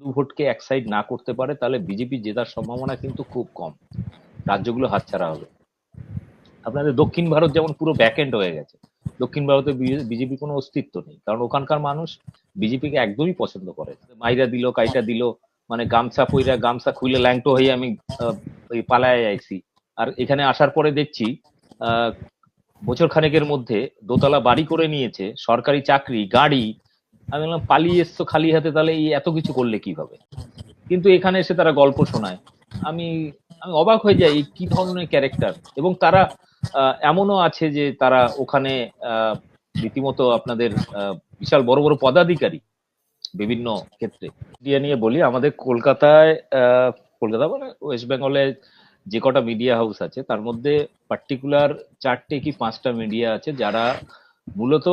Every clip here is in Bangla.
হিন্দু ভোটকে এক সাইড না করতে পারে, তাহলে বিজেপি জেতার সম্ভাবনা কিন্তু খুব কম। রাজ্যগুলো হাতছাড়া হবে। আপনাদের দক্ষিণ ভারত যেমন পুরো ব্যাকএন্ড হয়ে গেছে, দক্ষিণ ভারতে বিজেপি কোনো অস্তিত্ব নেই। কারণ ওখানকার মানুষ বিজেপিকে একদমই পছন্দ করে মাইরা দিল, কাইটা দিল মানে গামছা পইরা, গামছা খুলে ল্যাংটো হয়ে আমি পালায় আইছি। আর এখানে আসার পরে দেখছি বছর খানেকের মধ্যে দোতলা বাড়ি করে নিয়েছে, সরকারি চাকরি, গাড়ি আমি বললাম, পালিয়ে এসছো খালি হাতে, তাহলে এই এত কিছু করলে কীভাবে? কিন্তু এখানে এসে তারা গল্প শোনায়। আমি আমি অবাক হয়ে যাই কি ধরনের ক্যারেক্টার। এবং তারা এমনও আছে যে তারা ওখানে রীতিমতো আপনাদের বিশাল বড় বড় পদাধিকারী বিভিন্ন ক্ষেত্রে। মিডিয়া নিয়ে বলি, আমাদের কলকাতায় কলকাতা মানে ওয়েস্ট বেঙ্গলে যে কটা মিডিয়া হাউস আছে, তার মধ্যে পার্টিকুলার চারটে কি পাঁচটা মিডিয়া আছে যারা মূলত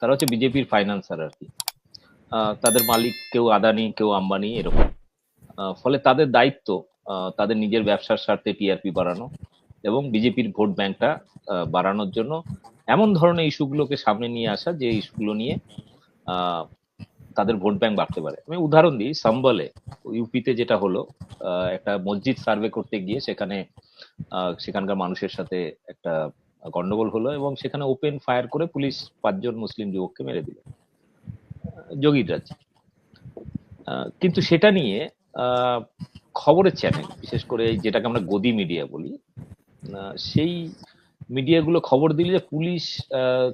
তারা হচ্ছে বিজেপির ফাইন্যান্সার আর কি। তাদের মালিক কেউ আদানি, কেউ আম্বানি, এরকম। ফলে তাদের দায়িত্ব তাদের নিজের ব্যবসার স্বার্থে টিআরপি বাড়ানো এবং বিজেপির ভোট ব্যাংকটা বাড়ানোর জন্য এমন ধরনের ইস্যুগুলোকে সামনে নিয়ে আসা যে ইস্যুগুলো নিয়ে তাদের ভোট ব্যাংক বাড়তে পারে। আমি উদাহরণ দিই, সাম্বলে ইউপিতে যেটা হলো একটা মসজিদ সার্ভে করতে গিয়ে সেখানে সেখানকার মানুষের সাথে একটা গন্ডগোল হলো এবং সেখানে ওপেন ফায়ার করে পুলিশ পাঁচজন মুসলিম যুবককে মেরে দিল। যোগীর রাজ্যে। কিন্তু সেটা নিয়ে খবরের চ্যানেল বিশেষ করে যেটাকে আমরা গদি মিডিয়া বলি সেই মিডিয়াগুলো খবর দিলে যে পুলিশ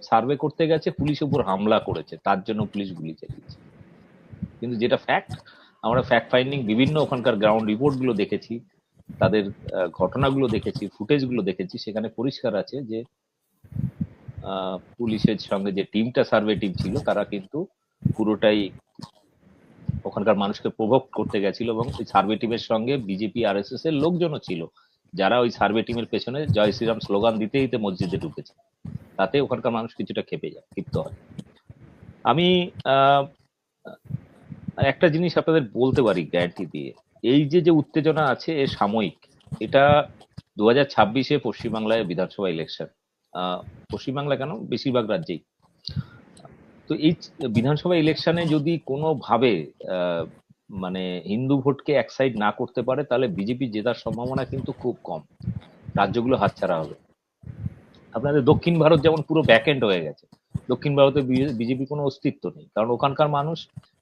সার্ভে করতে গেছে, পুলিশ উপর হামলা করেছে, তার জন্য পুলিশ গুলি চালিয়েছে। কিন্তু যেটা ফ্যাক্ট আমরা ফ্যাক্ট ফাইন্ডিং বিভিন্ন ওখানকার গ্রাউন্ড রিপোর্টগুলো দেখেছি তাদের ঘটনাগুলো দেখেছি ফুটেজগুলো দেখেছি, সেখানে পরিষ্কার আছে যে পুলিশের সঙ্গে যে টিমটা, সার্ভে টিম ছিল, তারা কিন্তু পুরোটাই ওখানকার মানুষকে প্রভোগ করতে গেছিল এবং ওই সার্ভে টিমের সঙ্গে বিজেপি আর এস এর লোকজনও ছিল। যারা ওই সার্ভে টিমের পেছনে জয় শ্রীরাম স্লোগান দিতে দিতে মসজিদে ঢুকেছে, তাতে ওখানকার মানুষ কিছুটা খেপে যায়, ক্ষিপ্ত হয়। আমি একটা জিনিস আপনাদের বলতে পারি গ্যারান্টি দিয়ে। এই যে যে উত্তেজনা আছে এ সাময়িক, এটা দু হাজার ছাব্বিশে পশ্চিমবাংলায় বিধানসভা ইলেকশন পশ্চিমবাংলা কেন? বেশিরভাগ রাজ্যেই। তো এই বিধানসভা ইলেকশনে যদি কোনোভাবে মানে হিন্দু ভোটকে এক সাইড না করতে পারে, তাহলে বিজেপি জেতার সম্ভাবনা কিন্তু খুব কম। রাজ্যগুলো হাতছাড়া হবে। আপনাদের দক্ষিণ ভারত যেমন পুরো ব্যাকএন্ড হয়ে গেছে, দক্ষিণ ভারতে বিজেপি কোনো অস্তিত্ব নেই। কারণ ওখানকার মানুষ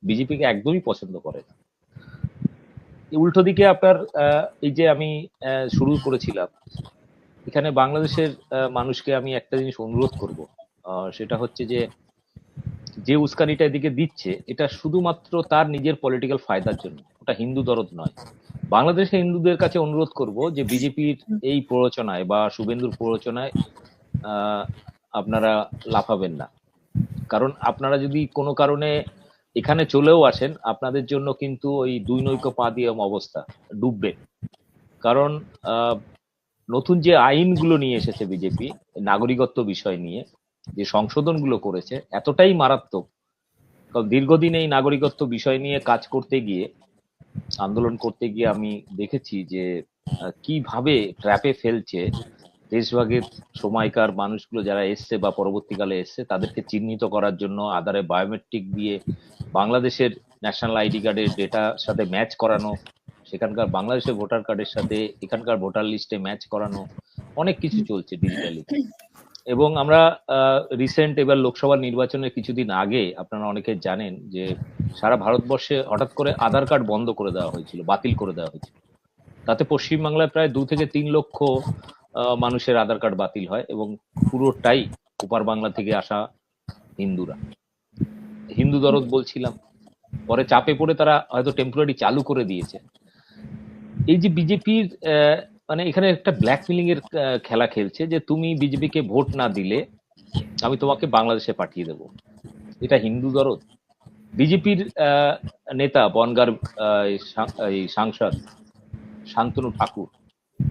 বিজেপিকে একদমই পছন্দ করে না। উল্টো দিকে আপনার এই যে আমি শুরু করেছিলাম, এখানে বাংলাদেশের মানুষকে আমি একটা জিনিস অনুরোধ করব। সেটা হচ্ছে যে যে উস্কানিটা এদিকে দিচ্ছে, এটা শুধুমাত্র তার নিজের পলিটিক্যাল ফায়দার জন্য। ওটা হিন্দু দরদ নয়। বাংলাদেশের হিন্দুদের কাছে অনুরোধ করব যে, বিজেপির এই প্ররোচনায় বা শুভেন্দুর প্ররোচনায় আপনারা লাফাবেন না। কারণ আপনারা যদি কোনো কারণে এখানে চলেও আসেন, আপনাদের জন্য কিন্তু ওই দুই নৈক পা দিয়ে অবস্থা, ডুববে। কারণ নতুন যে আইনগুলো নিয়ে এসেছে বিজেপি, নাগরিকত্ব বিষয় নিয়ে, যে সংশোধনগুলো করেছে, এতটাই মারাত্মক। কারণ দীর্ঘদিন এই নাগরিকত্ব বিষয় নিয়ে কাজ করতে গিয়ে, আন্দোলন করতে গিয়ে আমি দেখেছি যে কীভাবে ট্র্যাপে ফেলছে দেশভাগের সময়কার মানুষগুলো যারা এসছে বা পরবর্তীকালে এসছে, তাদেরকে চিহ্নিত করার জন্য আধারে বায়োমেট্রিক দিয়ে বাংলাদেশের ন্যাশনাল আইডি কার্ডের ডেটার সাথে ম্যাচ করানো, সেখানকার বাংলাদেশের ভোটার কার্ডের সাথে এখানকার ভোটার লিস্টে ম্যাচ করানো, অনেক কিছু চলছে ডিজিটালি এবং আমরা রিসেন্ট এবার লোকসভা নির্বাচনের কিছুদিন আগে আপনারা অনেকে জানেন যে সারা ভারতবর্ষে হঠাৎ করে আধার কার্ড বন্ধ করে দেওয়া হয়েছিল, বাতিল করে দেওয়া হয়েছিল। তাতে পশ্চিমবাংলায় প্রায় দু থেকে তিন লক্ষ মানুষের আধার কার্ড বাতিল হয় এবং পুরোটাই উপার বাংলা থেকে আসা হিন্দুরা। হিন্দু দরদ বলছিলাম, পরে চাপে পড়ে তারা হয়তো টেম্পোরারি চালু করে দিয়েছে। এই যে বিজেপির মানে এখানে একটা ব্ল্যাকমেলিং এর খেলা খেলছে যে তুমি বিজেপিকে ভোট না দিলে আমি তোমাকে বাংলাদেশে পাঠিয়ে দেব। এটা হিন্দু দরদ। বিজেপির নেতা, বনগার সাংসদ শান্তনু ঠাকুর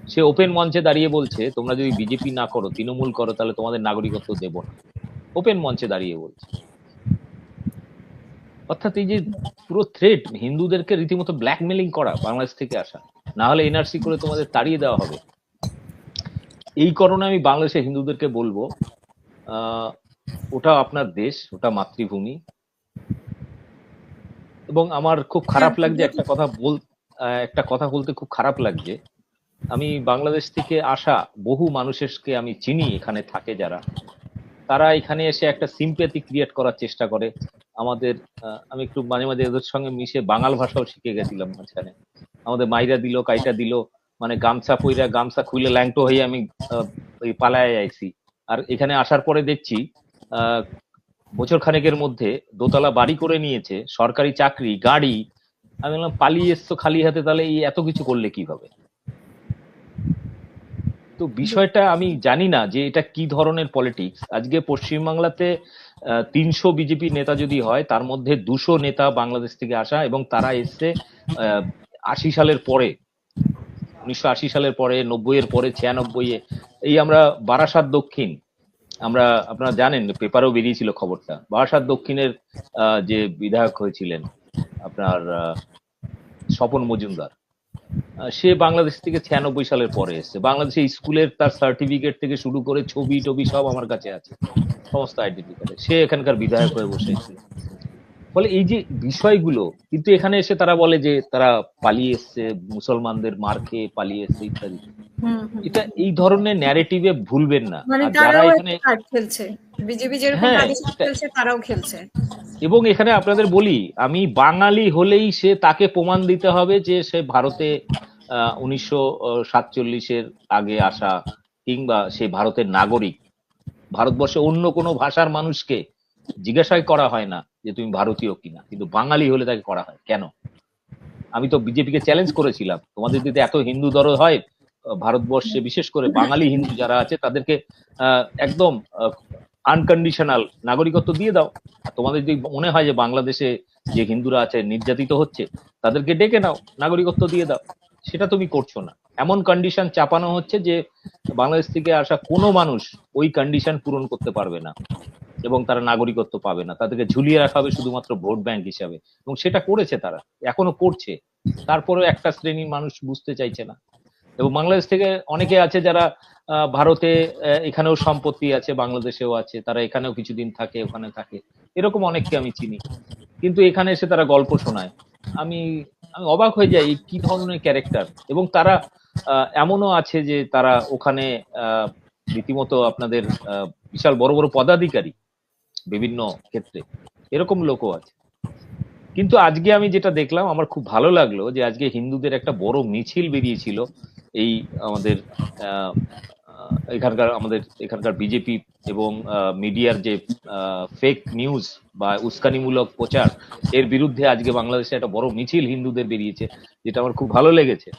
সে ওপেন মঞ্চে দাঁড়িয়ে বলছে তোমরা যদি বিজেপি না করো তৃণমূল করো তাহলে তোমাদের নাগরিকত্ব দেব না। ওপেন মঞ্চে দাঁড়িয়ে বলছে। অর্থাৎ এই যে পুরো থ্রেট হিন্দুদেরকে রীতিমতো ব্ল্যাকমেলিং করা বাংলাদেশ থেকে আসা না হলে এনআরসি করে তোমাদের তাড়িয়ে দেওয়া হবে। এই কারণে আমি বাংলাদেশের হিন্দুদেরকে বলব আহ, ওটা আপনার দেশ ওটা মাতৃভূমি। এবং আমার খুব খারাপ লাগছে একটা কথা বল একটা কথা বলতে খুব খারাপ লাগছে। আমি বাংলাদেশ থেকে আসা বহু মানুষকে আমি চিনি এখানে থাকে যারা। তারা এখানে এসে একটা সিম্প্যাথি ক্রিয়েট করার চেষ্টা করে। আমাদের আমি একটু মাঝে মাঝে এদের সঙ্গে মিশে বাঙাল ভাষাও শিখে গেছিলাম মাঝখানে। আমাদের মাইরা দিল, কাইটা দিল মানে গামছা পইরা গামছা খুলে ল্যাংটো হয়ে আমি পালায় আইছি আর এখানে আসার পরে দেখছি বছর খানেকের মধ্যে দোতলা বাড়ি করে নিয়েছে, সরকারি চাকরি, গাড়ি। আমি বললাম পালিয়ে এসছো খালি হাতে, তাহলে এই এত কিছু করলে কীভাবে? তো বিষয়টা আমি জানি না যে এটা কি ধরনের পলিটিক্স আজকে পশ্চিমবাংলাতে তিনশো বিজেপি নেতা যদি হয়, তার মধ্যে দুশো নেতা বাংলাদেশ থেকে আসা এবং তারা এসছে আশি সালের পরে, উনিশশো আশি সালের পরে নব্বই এর পরে ছিয়ানব্বই এ এই আমরা বারাসাত দক্ষিণ, আমরা, আপনারা জানেন, পেপারেও বেরিয়েছিল খবরটা। বারাসাত দক্ষিণের যে বিধায়ক হয়েছিলেন, আপনার স্বপন মজুমদার। সে বাংলাদেশ থেকে ছিয়ানব্বই সালের পরে এসছে। বাংলাদেশে স্কুলের তার সার্টিফিকেট থেকে শুরু করে ছবি টবি সব আমার কাছে আছে। সমস্ত আইডেন্টি কার্ডে সে এখানকার বিধায়ক হয়ে বসেছিল ফলে এই যে বিষয়গুলো, কিন্তু এখানে এসে তারা বলে যে তারা পালিয়ে এসছে, মুসলমানদের মার খেয়ে পালিয়ে এসছে ইত্যাদি। এটা এই ধরনের ন্যারেটিভে ভুলবেন না। মানে যারা এখানে খেলছে। বিজেপি যেরকম হ্যাঁ, খেলছে তারাও খেলছে। এবং এখানে আপনাদের বলি আমি বাঙালি হলেই সে তাকে প্রমাণ দিতে হবে যে সে ভারতে উনিশশো সাতচল্লিশের আগে আসা কিংবা সে ভারতের নাগরিক। ভারতবর্ষে অন্য কোনো ভাষার মানুষকে জিজ্ঞাসাই করা হয় না যে তুমি ভারতীয় কিনা। কিন্তু বাঙালি হলে তাকে করা হয়। কেন? আমি তো বিজেপিকে চ্যালেঞ্জ করেছিলাম। তোমাদের যদি এত হিন্দু দর হয় ভারতবর্ষে, বিশেষ করে বাঙালি হিন্দু যারা আছে, তাদেরকে একদম আনকন্ডিশনাল নাগরিকত্ব দিয়ে দাও। তোমাদের যদি মনে হয় যে বাংলাদেশে যে হিন্দুরা আছে, নির্যাতিত হচ্ছে, তাদেরকে ডেকে নাও, নাগরিকত্ব দিয়ে দাও। সেটা তুমি করছ না। এমন কন্ডিশন চাপানো হচ্ছে যে বাংলাদেশ থেকে আসা কোনো মানুষ ওই কন্ডিশন পূরণ করতে পারবে না এবং তারা নাগরিকত্ব পাবে না। তাদেরকে ঝুলিয়ে রাখা হবে শুধুমাত্র ভোট ব্যাংক হিসাবে। এবং সেটা করেছে তারা, এখনও করছে। তারপরেও একটা শ্রেণির মানুষ বুঝতে চাইছে না। এবং বাংলাদেশ থেকে অনেকে আছে যারা ভারতে এখানেও সম্পত্তি আছে, বাংলাদেশেও আছে, তারা এখানেও কিছুদিন থাকে, ওখানে থাকে। এরকম অনেককে আমি চিনি। কিন্তু এখানে এসে তারা গল্প শোনায়। আমি আমি অবাক হয়ে যাই কি ধরনের ক্যারেক্টার। এবং তারা এমনও আছে যে তারা ওখানে রীতিমতো আপনাদের বিশাল বড় বড় পদাধিকারী বিভিন্ন ক্ষেত্রে। এরকম লোকও আছে। কিন্তু আজকে আমি যেটা দেখলাম আমার খুব ভালো লাগল যে আজকে হিন্দুদের একটা বড় মিছিল বেরিয়েছিল এই আমাদের এখানকার আমাদের এখানকার বিজেপি এবং মিডিয়ার যে ফেক নিউজ বা উস্কানিমূলক প্রচার এর বিরুদ্ধে আজকে বাংলাদেশে একটা বড় মিছিল হিন্দুদের বেরিয়েছে যেটা আমার খুব ভালো লেগেছে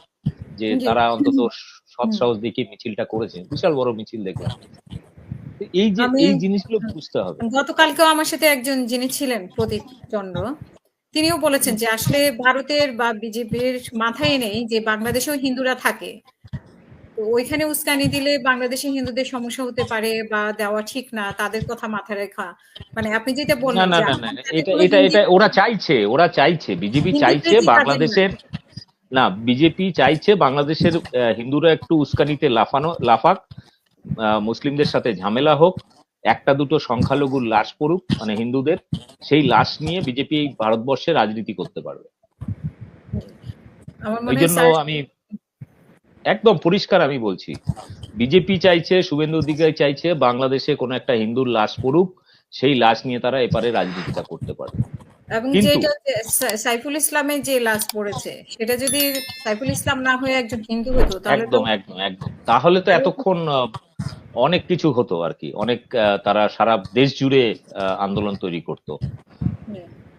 যে তারা অন্তত সৎ সাহস দেখিয়ে মিছিলটা করেছে। বিশাল বড় মিছিল দেখলাম। এই যে এই জিনিসগুলো বুঝতে হবে। গতকালকেও আমার সাথে একজন যিনি ছিলেন প্রদীপ চন্দ্র তিনিও বলেছেন যে আসলে ভারতের বা বিজেপির মাথায় নেই যে বাংলাদেশেও হিন্দুরা থাকে। তো ওইখানে উস্কানি দিলে বাংলাদেশে হিন্দুদের সমস্যা হতে পারে বা দেওয়া ঠিক না তাদের কথা মাথায় রেখা। মানে আপনি যেটা বললেন না না না এটা এটা এটা ওরা চাইছে ওরা চাইছে বিজেপি চাইছে বাংলাদেশের না। বিজেপি চাইছে বাংলাদেশের হিন্দুরা একটু উস্কানিতে লাফানো লাফাক আহ, মুসলিমদের সাথে ঝামেলা হোক একটা দুটো সংখ্যালঘুর লাশ পড়ুক মানে হিন্দুদের সেই লাশ নিয়ে বিজেপি এই ভারতবর্ষে রাজনীতি করতে পারবে। ওই জন্য আমি একদম পরিষ্কার আমি বলছি। বিজেপি চাইছে শুভেন্দু অধিকারী চাইছে বাংলাদেশে কোনো একটা হিন্দুর লাশ পড়ুক সেই লাশ নিয়ে তারা এপারে রাজনীতিটা করতে পারবে। এবং যেটা যে সাইফুল ইসলামের যে লাশ পড়েছে সেটা যদি সাইফুল ইসলাম না হয়ে একজন হিন্দু হতো তাহলে একদম একদম একদম। তাহলে তো এতক্ষণ অনেক কিছু হতো আর কি। অনেক তারা সারা দেশ জুড়ে আন্দোলন তৈরি করতো।